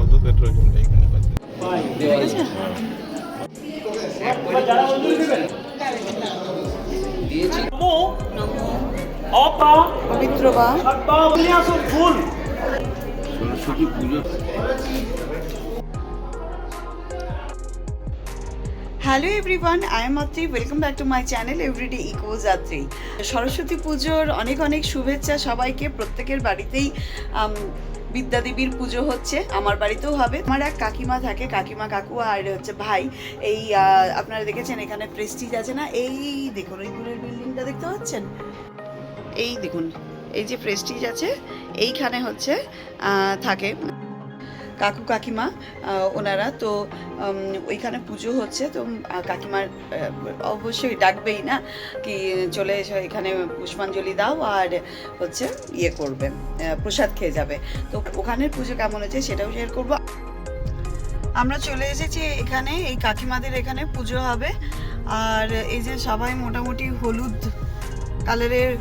কতদের রয়েছে এখানে বাদ ঠিক আছে? পবিত্র বা। Saraswati Pujo. Hello everyone I am Atri welcome back to my channel everyday eco Yatri Saraswati পুজোর অনেক অনেক শুভেচ্ছা সবাইকে প্রত্যেকের বাড়িতেই। বিদ্যাদেবীর পুজো হচ্ছে, আমার বাড়িতেও হবে। আমার এক কাকিমা থাকে, কাকিমা কাকু আর হচ্ছে ভাই। এই আপনারা দেখেছেন এখানে প্রেস্টিজ আছে না? এই দেখুন, এই দূরের বিল্ডিংটা দেখতে পাচ্ছেন? এই দেখুন, এই যে প্রেস্টিজ আছে, এইখানে হচ্ছে থাকে। কাকু কাকিমা ওনারা। তো ওইখানে পুজো হচ্ছে। তো কাকিমার অবশ্যই ডাকবেই না কি চলে এসো, এখানে পুষ্পাঞ্জলি দাও আর হচ্ছে ইয়ে করবে প্রসাদ খেয়ে যাবে। তো, ওখানের পুজো কেমন হচ্ছে সেটাও শেয়ার করব। আমরা চলে এসেছি এখানে, এই কাকিমাদের এখানে পুজো হবে। আর এই যে সবাই মোটামুটি হলুদ কালারের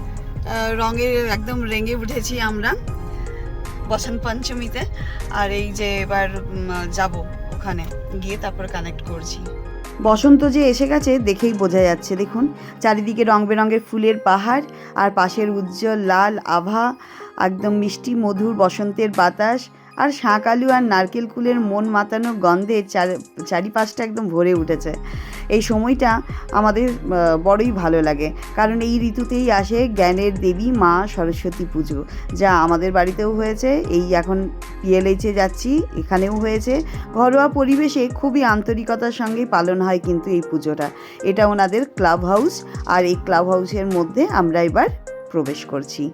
রঙের একদম রেঙে উঠেছি আমরা। বসন্ত পঞ্চমীতে। আর এই যে এবার যাব ওখানে। গিয়ে তারপর কানেক্ট করছি। বসন্ত যে এসে গেছে, দেখেই বোঝা যাচ্ছে, দেখুন। চারিদিকে রং বেরঙের ফুলের পাহাড়, আর পাশের উজ্জ্বল লাল আভা, একদম মিষ্টি, মধুর বসন্তের বাতাস। আর শাঁক আলু আর নারকেল কুলের মন মাতানো গন্ধে চার- চারিপাশটা একদম ভরে উঠেছে। এই সময়টা আমাদের বড়ই ভালো লাগে। কারণ এই ঋতুতেই আসে জ্ঞানের দেবী মা সরস্বতী পুজো, যা আমাদের বাড়িতেও হয়েছে। এই এখন পিএলএইচে যাচ্ছি, এখানেও হয়েছে। ঘরোয়া পরিবেশে খুবই আন্তরিকতার সঙ্গে পালন হয় কিন্তু এই পুজোটা। এটা ওনাদের ক্লাব হাউস আর এই ক্লাব হাউসের মধ্যে আমরা এবার প্রবেশ করছি।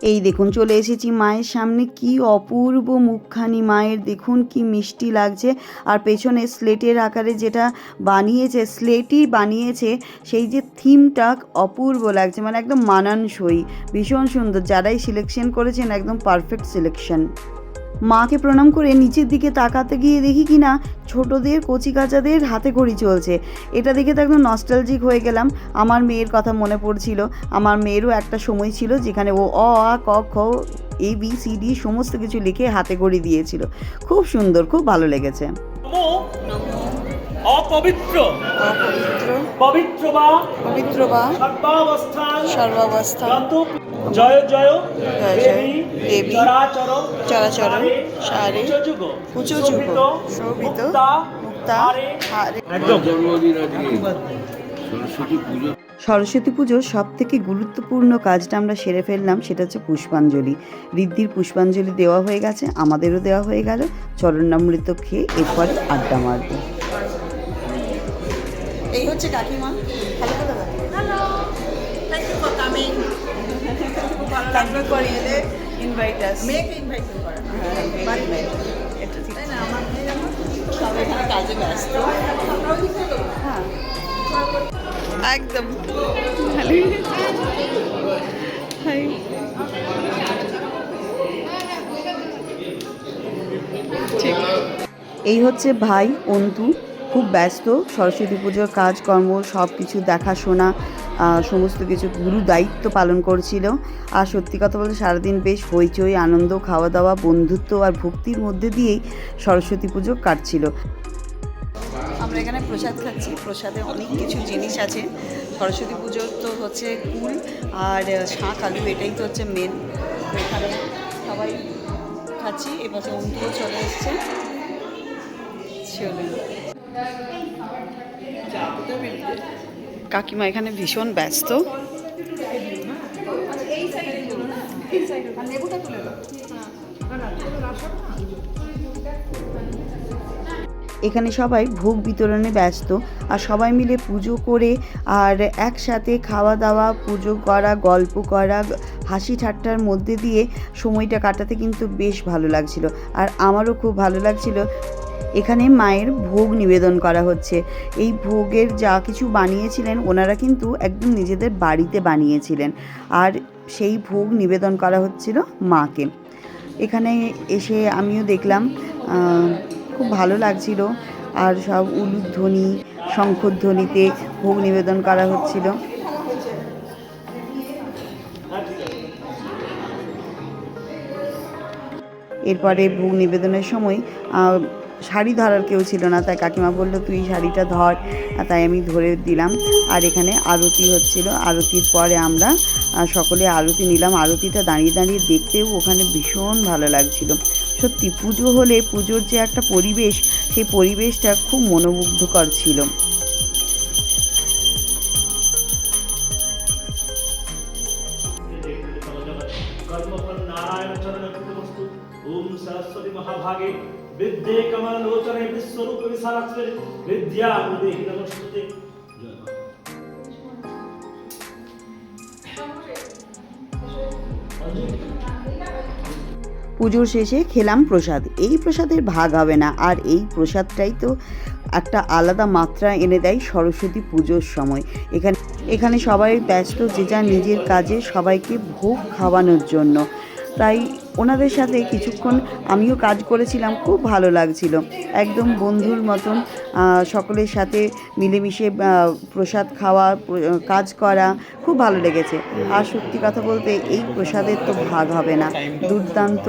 এই দেখুন, চলে এসেছি মায়ের সামনে। কি অপূর্ব মুখখানি মায়ের, দেখুন কি মিষ্টি লাগছে। আর পেছনে স্লেটের আকারে যেটা বানিয়েছে, স্লেটই বানিয়েছে, সেই যে থিমটা অপূর্ব লাগছে মানে একদম মানানসই, ভীষণ সুন্দর। যারাই সিলেকশন করেছেন, একদম পারফেক্ট সিলেকশন মাকে প্রণাম করে নিচের দিকে তাকাতে গিয়ে দেখি কি না ছোটদের কচি কাচাদের হাতে খড়ি চলছে। এটা দেখে তো একদম নস্টালজিক হয়ে গেলাম। আমার মেয়ের কথা মনে পড়ছিল। আমার মেয়েরও একটা সময় ছিল যেখানে ও অ আ ক খ এ বি সি ডি সমস্ত কিছু লিখে হাতে খড়ি দিয়েছিল। খুব সুন্দর খুব ভালো লেগেছে। অপবিত্র। অপবিত্র। পবিত্র বা পবিত্র বা সর্বাবস্থা গত জয় দেবী চরাচর চরাচর সারে কুচযুগ কুচযুগ শোভিত শোভিত মুক্তা মুক্তা হারে হারে। একদম। সরস্বতী পুজো। সরস্বতী পুজোর সব থেকে গুরুত্বপূর্ণ কাজটা আমরা সেরে ফেললাম সেটা হচ্ছে পুষ্পাঞ্জলি। ঋদ্ধির পুষ্পাঞ্জলি দেওয়া হয়ে গেছে আমাদেরও দেওয়া হয়ে গেল। চরণামৃত খেয়ে এরপরে আড্ডা মারব। এই হচ্ছে কাকিমা। ভালো কথা thank you for invite us মেয়েকে ইনভাইট করা এটা ঠিক তাই না আমার সবাই এখানে কাজে ব্যস্ত। হ্যাঁ। একদম। ভালোই হাই। ঠিক। এই হচ্ছে ভাই অন্তু। খুব ব্যস্ত সরস্বতী পুজোর কাজকর্ম সব কিছু দেখাশোনা। সমস্ত কিছু গুরু দায়িত্ব পালন করছিল। আর সত্যি কথা বলতে সারাদিন বেশ হইচই, আনন্দ খাওয়া দাওয়া বন্ধুত্ব আর ভক্তির মধ্যে দিয়েই সরস্বতী পুজো কাটছিল। আমরা এখানে প্রসাদ খাচ্ছি। প্রসাদে অনেক কিছু জিনিস আছে। সরস্বতী পুজোর তো হচ্ছে কুল আর শাঁখ, আলু, এটাই তো হচ্ছে মেন সবাই খাচ্ছি। এপাশে অন্তুও চলে এসছে। কাকিমা এখানে ভীষণ ব্যস্ত। এখানে সবাই ভোগ বিতরণে ব্যস্ত, আর সবাই মিলে পুজো করে, আর একসাথে খাওয়া দাওয়া, পুজো করা, গল্প করা, হাসি ঠাট্টার মধ্যে দিয়ে সময়টা কাটাতে কিন্তু বেশ ভালো লাগছিল, আর আমারও খুব ভালো লাগছিল। এখানে মায়ের ভোগ নিবেদন করা হচ্ছে। এই ভোগের যা কিছু বানিয়েছিলেন, ওনারা কিন্তু একদম নিজেদের বাড়িতে বানিয়েছিলেন। আর সেই ভোগ নিবেদন করা হচ্ছিল মাকে। এখানে এসে আমিও দেখলাম খুব ভালো লাগছিল। আর সব উলুধ্বনি, শঙ্খধ্বনিতে ভোগ নিবেদন করা হচ্ছিল। এরপরে ভোগ নিবেদনের সময় শাড়ি ধরার কেউ ছিল না, তাই কাকিমা বলল, তুই শাড়িটা ধর। তাই আমি ধরে দিলাম। আর এখানে আরতি হচ্ছিল। আরতির পরে আমরা সকলে আরতি নিলাম। আরতিটা দাঁড়িয়ে দাঁড়িয়ে দেখতেও ওখানে ভীষণ ভালো লাগছিল। সত্যি, পুজো হলে পুজোর যে একটা পরিবেশ, সেই পরিবেশটা খুব মনোমুগ্ধকর ছিল। ವಿದ್ಯೆ ಕಮಲೋಚನೆ ವಿಸ್ವರೂಪ ವಿಶಾಲಾಕ್ಷರಿ ವಿದ್ಯಾ ಮುದೆ ಹಿರಲಕ್ಷ್ಮತೆ পুজোর শেষে খেলাম প্রসাদ। এই প্রসাদের ভাগ হবে না, আর এই প্রসাদটাই তো একটা আলাদা মাত্রা এনে দেয় সরস্বতী পুজোর সময়। এখানে এখানে সবাই ব্যস্ত, যে যা নিজের কাজে সবাইকে ভোগ খাওয়ানোর জন্য। তাই ওনাদের সাথে কিছুক্ষণ আমিও কাজ করেছিলাম খুব ভালো লাগছিল। একদম বন্ধুর মতন সকলের সাথে মিলেমিশে প্রসাদ খাওয়া কাজ করা খুব ভালো লেগেছে। আর সত্যি কথা বলতে এই প্রসাদের তো ভাগ হবে না। দুর্দান্ত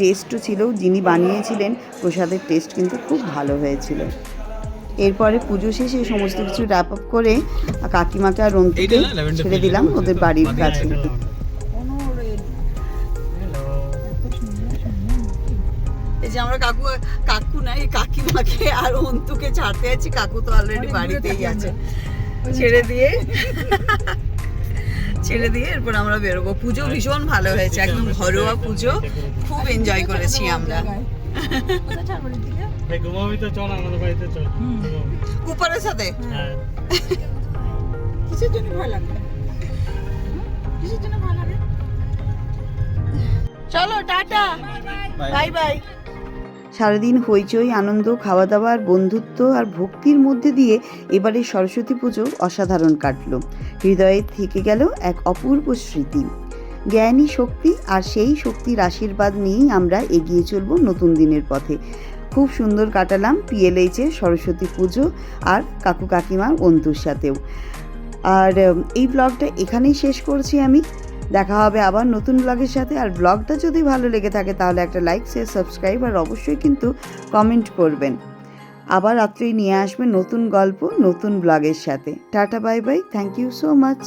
টেস্টও ছিল যিনি বানিয়েছিলেন প্রসাদের টেস্ট কিন্তু খুব ভালো হয়েছিল। এরপরে পুজো শেষে সমস্ত কিছু র্যাপ আপ করে কাকিমাকে আর রন্তুকে ছেড়ে দিলাম ওদের বাড়ির কাছে। যে আমরা কাকু কাকু নাই কাকিমাকে আর অন্তুকে ছাড়তে আছি কাকু তো অলরেডি বাড়িতেই আছে। ছেড়ে দিয়ে। ছেড়ে দিয়ে এরপর আমরা বেরোবো। পুজো ভীষণ ভালো হয়েছে একদম ঘরোয়া পুজো। খুব এনজয় করেছি আমরা। এই ঘুমাবি তো চল আমাদের বাড়িতে চল। উপরের সাথে? হ্যাঁ। কিসের জন্য ভয় লাগে? কিসের জন্য ভয় লাগে? চলো টাটা। Bye by. সারাদিন হইচই, আনন্দ খাওয়া দাওয়া আর বন্ধুত্ব আর ভক্তির মধ্যে দিয়ে এবারে সরস্বতী পুজো অসাধারণ কাটল। হৃদয়ে থেকে গেল এক অপূর্ব স্মৃতি। জ্ঞানী শক্তি আর সেই শক্তির আশীর্বাদ নিয়েই আমরা এগিয়ে চলব নতুন দিনের পথে। খুব সুন্দর কাটালাম পিএলএইচের সরস্বতী পুজো আর কাকু কাকিমার অন্তুর সাথেও আর এই ব্লগটা এখানেই শেষ করছি আমি। দেখা হবে আবার নতুন ব্লগের সাথে। আর ব্লগটা যদি ভালো লেগে থাকে, তাহলে একটা লাইক শেয়ার সাবস্ক্রাইব আর অবশ্যই কিন্তু কমেন্ট করবেন। আবার রাত্রেই নিয়ে আসবে নতুন গল্প, নতুন ব্লগের সাথে। Tata bye bye thank you so much